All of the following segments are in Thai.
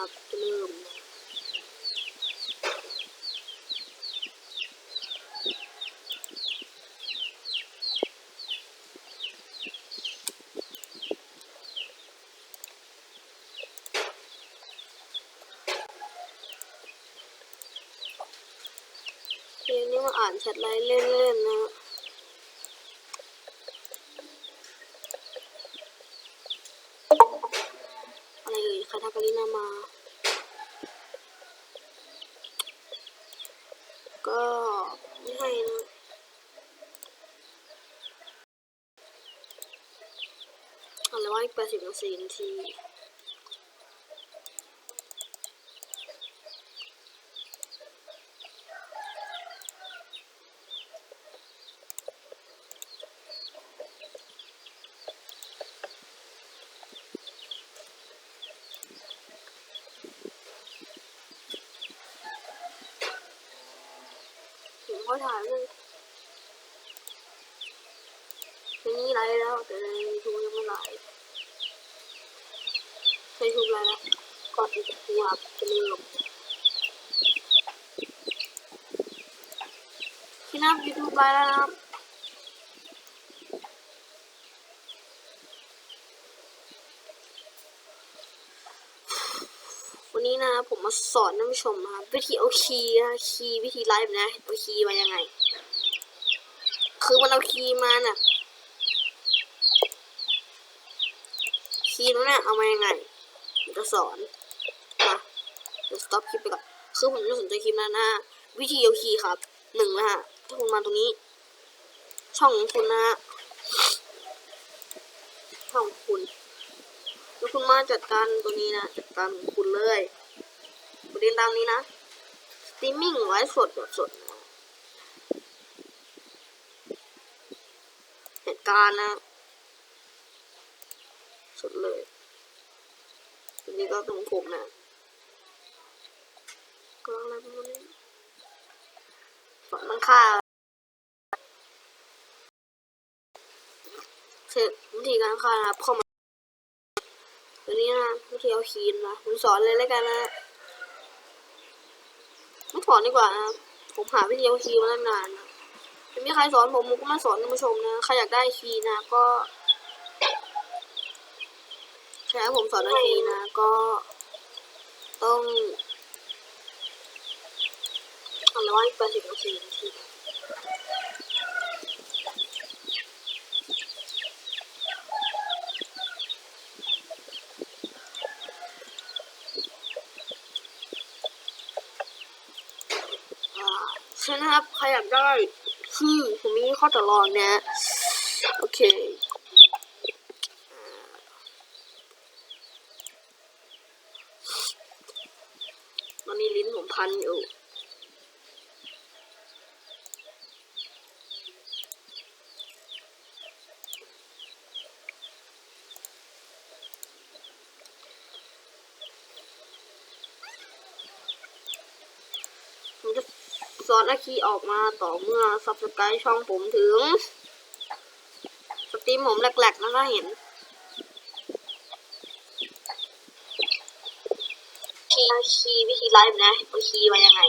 ครับเริ่มเพลงนี้มาอ่านแชทไลน์เล่นๆนะ อะไรเอ่ยคาทากาลินา มา ก็ไม่ให้นะอะไรว่าอีกแปดสิบนาที นามก็ถ่าเลยทีนี้ไรแล้วแต่ในยูทูบยังไม่ไรในยูทูบไรแล้วก่อนที่จะพูดครับจะเริ่มที่นับยูทูบไรแล้วนะครับ วั นี้นะผมมาสอนท่านผู้ชมนะครับวิธีเอาคีย์นะคีย์วิธีไลฟ์นะเอาคีย์มายังไง คือมันเอาคีย์มาน่ะคีย์นั้นน่ะเอามายังไงผมจะสอนมาเดี๋ยวสต็อปคลิปไปก่อนคือผมไม่สนใจคลิปนั้นนะวิธีเอาคีย์ครับหนึ่งนะฮะถ้าคุณมาตรงนี้ ช่องของคุณนะฮะช่องคุณแล้วคุณมาจัดการตัวนี้นะ จัดการของคุณเลย ประเด็นตามนี้นะสตรีมมิ่งไว้สดแบบสดเหตุการณ์นะสดเลยอันนี้ก็ตรงผมนะก็อะไรประมาณนี้สอนมันค่าเสร็จวิธีการค่านะครับเข้ามาตัวนี้นะวิธีเอาคีนนะผมสอนเลยแล้วกันนะ ไม่ถอนดีกว่านะผมหาวิธีเอาคีย์มาตั้งนานนะไม่มีใครสอนผมผมก็มาสอนท่านผู้ชมนะใครอยากได้คีย์นะก็ใครให้ผมสอนเอาคีนะก็ต้องอะไรว่าอีกแปดสิบนาทีนาทีอ่าใช่นะ ครับใครอยากได้ คือผมมีข้อต่อรองนะ โอเคตอนนี้ลิ้นผมพันอยู่ ผมจะ สอนอาคีออกมาต่อเมื่อซับสไครต์ช่องผมถึง สตรีมผมแหลกๆนะถ้าเห็นคีย์คีย์วิธีไลฟ์นะเอาคีมายังไง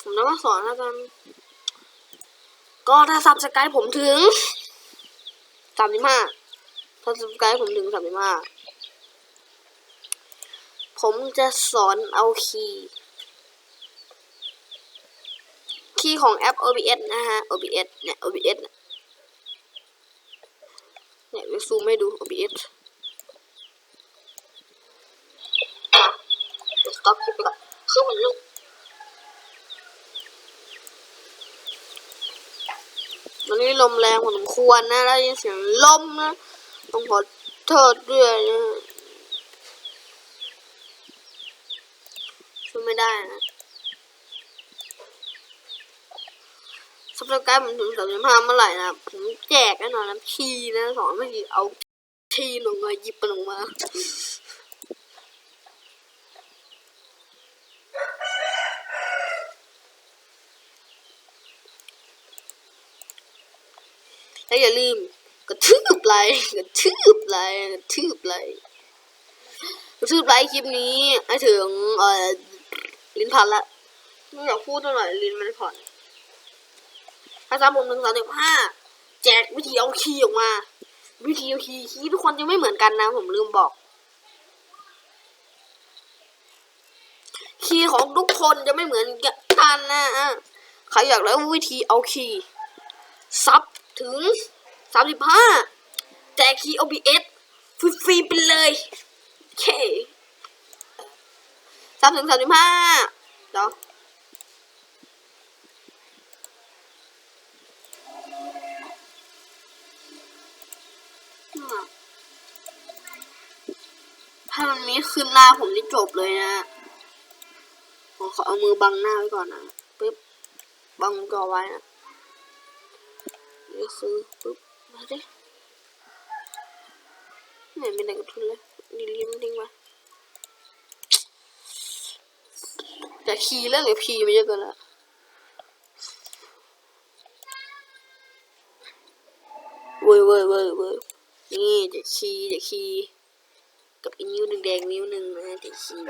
ผมจะมาสอนแล้วกัน ก็ถ้าซับสไครต์ผมถึงสามสิบห้าถ้าซับสไครต์ผมถึงสามสิบห้าผมจะสอนเอาคีย์ คีย์ของแอป OBS นะฮะ OBS เนี่ย OBS เนี่ยเนี่ยเดี๋ยวซูมให้ดู OBS อะเดี๋ยว stop คลิปไปก่อนคือมันลุกวันนี้ลมแรงพอสมควรนะได้ยินเสียงลมนะต้องขอโทษด้วยนะช่วยไม่ได้นะ สำหรับการผมถึงสามสิบห้าเมื่อไหร่นะผมแจกแน่นอนนะคีนะสอนไม่ดีเอาคีลงมาหยิบมันลงมาแล้วอย่าลืมกระทืบไลค์กระทืบไลค์กระทืบไลค์กระทืบไลค์คลิปนี้ให้ถึงเอ่อลิ้นพันละไม่อยากพูดเท่าไหร่ลิ้นมันผ่อน ถ้าซ้ำผมหนึ่งสามสิบห้าแจกวิธีเอาคีย์ออกมา วิธีเอาคีย์คีย์ทุกคนจะไม่เหมือนกันนะ ผมลืมบอก คีย์ของทุกคนจะไม่เหมือนกันนะใครอยากรู้วิธีเอาคีย์ซับถึงสามสิบห้าแจกคีย์ OBS ฟรีๆไปเลยโอเคสามถึงสามสิบห้าเดี๋ยวอืม ถ้ามันมีขึ้นหน้าผมนี่จบเลยนะผมขอเอามือบังหน้าไว้ก่อนนะปึ๊บบังจอไว้นะนี่คือปึ๊บมาดิไม่เป็นกับทุนเลยดีลีมันทิ้งไปแต่คีย์เรื่องไอพีไม่เยอะเกินละเว้ยเว้ยเว้ยเว้ยนี่จะคีย์จะคี กับอีนิ้วแดงนิ้วหนึ่งนะจะคีย์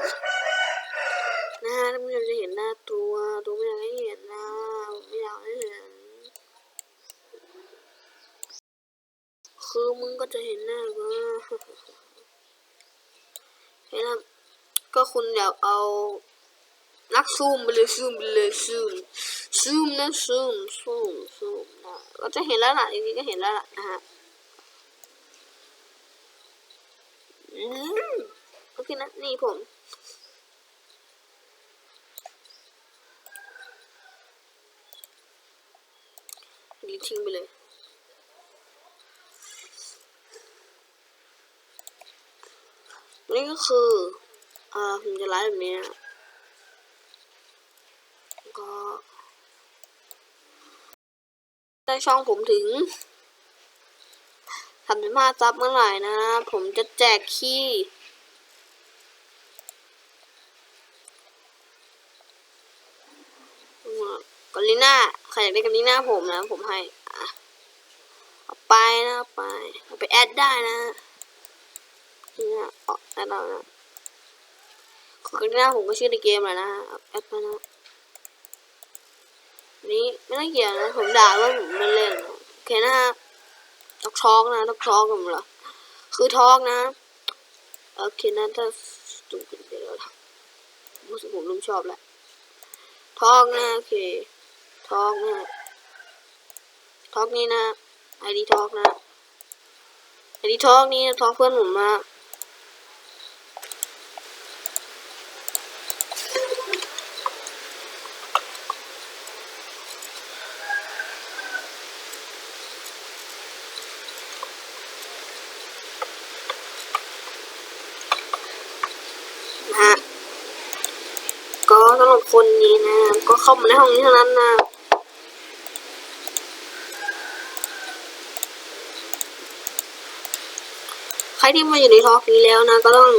หน้าถ้าไม่อยากจะเห็นหน้าตัวตัวไม่อยากให้เห็นหน้าไม่อยากให้เห็นคือมึงก็จะเห็นหน้าก็เห็นแล้วก็คุณอยากเอานักซูมไปเลยซูมไปเลยซูมซูมนะซูมซูมซูมนะก็จะเห็นแล้วล่ะจริงๆก็เห็นแล้วล่ะนะฮะ โอเคนะนี่ผมลิทิ้งไปเลยนี่ก็คือ อ่า ผมจะไลฟ์แบบนี้นะก็ได้ช่องผมถึง ทำเป็นมาซับเมื่อไหร่นะ ผมจะแจกขี้กอลิน่าใครอยากได้กอลิน่าผมนะ ผมให้อะเอาไปนะไปเอาไปแอดได้นะนี่นะเอาแอดเรานะกอลิน่าผมก็ชื่อในเกมแหละนะแอดมานะนี่ไม่ต้องเกี่ยวนะผมด่าว่าผมไม่เล่นโอเคนะ ต้อกท้องนะทอกท้องกันเหรอคือท้องนะโอเคนะถ้าจุกเดี๋ยวเรารู้สึกผมเริ่มชอบแล้วทองนะโอเคท้องนะท้องนี่นะไอดีท้องนะไอดีท้องนี่ท้องเพื่อนผมมานะฮะก็สำหรับ คนนี้นะ ก็เข้ามาในห้องนี้เท่านั้นนะใครที่มาอยู่ในทอล์กนี้แล้วนะ ก็ต้อง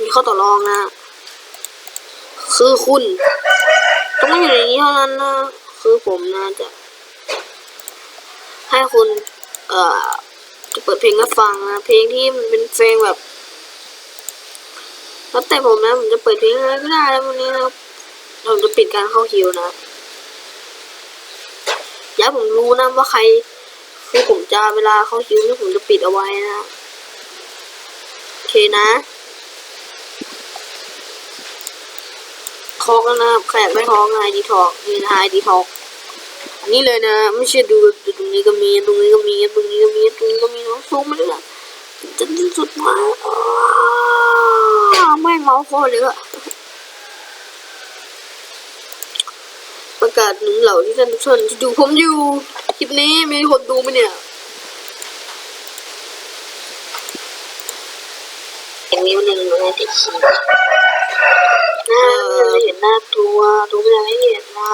มีข้อต่อรองนะ คือคุณ ต้องมาอยู่ในนี้เท่านั้นนะ คือผมนะจะ ให้คุณ เอ่อ จะเปิดเพลงให้ฟังนะ เพลงที่มันเป็นเพลงแบบแล้วแต่ผมนะผมจะเปิดเพลงอะไรก็ได้แล้ววันนี้นะ ผมจะปิดการเข้าคิวนะอยาผมรู้นะว่าใคร คือผมจะเวลาเข้าคิวนี่ผมจะปิดเอาไว้นะ โอเคนะทอกแล้วนะใครอยากได้ทอกไงดีทอกนี่นะดีทอกอันนี้เลยนะไม่ใช่ดูตรงนี้ก็มีตรงนี้ก็มีตรงนี้ก็มีตรงนี้ก็มีน้องซูมมาเลยอะจะสุดมาอ้ไม่เมาส์คเลยอะประ กาศหนึ่งเหล่าที่ท่านทุกท่านที่ดูผมอยู่ คลิปนี้มีคนดูไหมเนี่ยอีกนิ้วหนึ่งนติดขีดเออเห็นหน้าตัวตัวไม่อยากให้เห็นนะ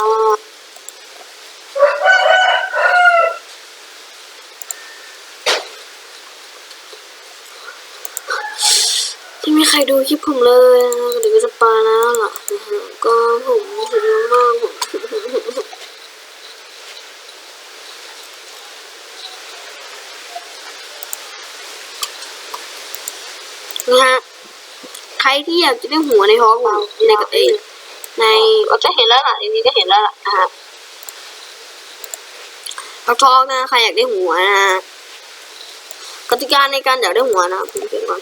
ไม่มีใครดูคลิปผมเลยเดี๋ยวก็จะปาแล้วล่ะก็ผมสุดยอดมากผม นะฮะใครที่อยากจะได้หัวในท้องในกับเอยในเราจะเห็นแล้วล่ะจริงๆก็เห็นแล้วล่ะนะฮะทักทอกนะใครอยากได้หัวนะกติกาในการอยากได้หัวนะผมเขียนก่อน